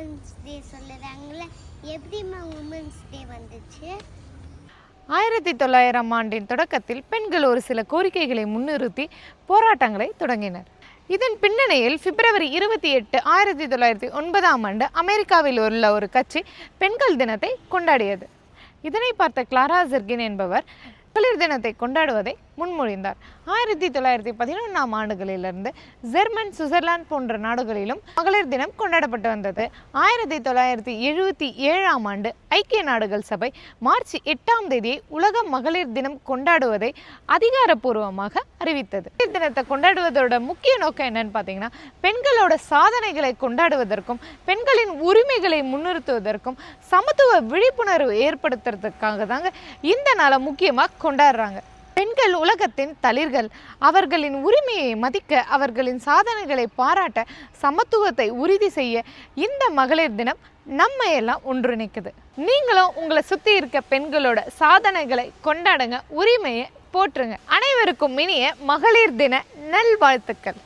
Women's day சொல்லுறாங்களே எப்படிம்மா women's day வந்துச்சு? ஆயிரத்தி தொள்ளாயிரம் ஆண்டின் தொடக்கத்தில் பெண்கள் ஒரு சில கோரிக்கைகளை முன்னிறுத்தி போராட்டங்களை தொடங்கினர். இதன் பின்னணியில் பிப்ரவரி இருபத்தி எட்டு ஆயிரத்தி தொள்ளாயிரத்தி ஒன்பதாம் ஆண்டு அமெரிக்காவில் உள்ள ஒரு கட்சி பெண்கள் தினத்தை கொண்டாடியது. இதனை பார்த்த கிளாரா ஜெர்கின் என்பவர் மகளிர் தினத்தை கொண்டாடுவதை முன்மொழிந்தார். ஆயிரத்தி தொள்ளாயிரத்தி பதினொன்றாம் ஆண்டுகளிலிருந்து ஜெர்மன் சுவிட்சர்லாந்து போன்ற நாடுகளிலும் மகளிர் தினம் கொண்டாடப்பட்டு வந்தது. ஆயிரத்தி தொள்ளாயிரத்தி எழுபத்தி ஏழாம் ஆண்டு ஐக்கிய நாடுகள் சபை மார்ச் எட்டாம் தேதியை உலக மகளிர் தினம் கொண்டாடுவதை அதிகாரப்பூர்வமாக அறிவித்தது. தினத்தை கொண்டாடுவதோட முக்கிய நோக்கம் என்னன்னு பார்த்தீங்கன்னா பெண்களோட சாதனைகளை கொண்டாடுவதற்கும் பெண்களின் உரிமைகளை முன்னிறுத்துவதற்கும் சமத்துவ விழிப்புணர்வு ஏற்படுத்துறதுக்காக தாங்க இந்த நாளை முக்கியமாக கொண்டாடுறாங்க. பெண்கள் உலகத்தின் தளிர்கள். அவர்களின் உரிமையை மதிக்க அவர்களின் சாதனைகளை பாராட்ட சமத்துவத்தை உறுதி செய்ய இந்த மகளிர் தினம் நம்ம எல்லாம் ஒன்றிணைக்குது. நீங்களும் உங்களை சுற்றி இருக்க பெண்களோட சாதனைகளை கொண்டாடுங்க உரிமையை போற்றுங்க. அனைவருக்கும் இனிய மகளிர் தின நல்வாழ்த்துக்கள்.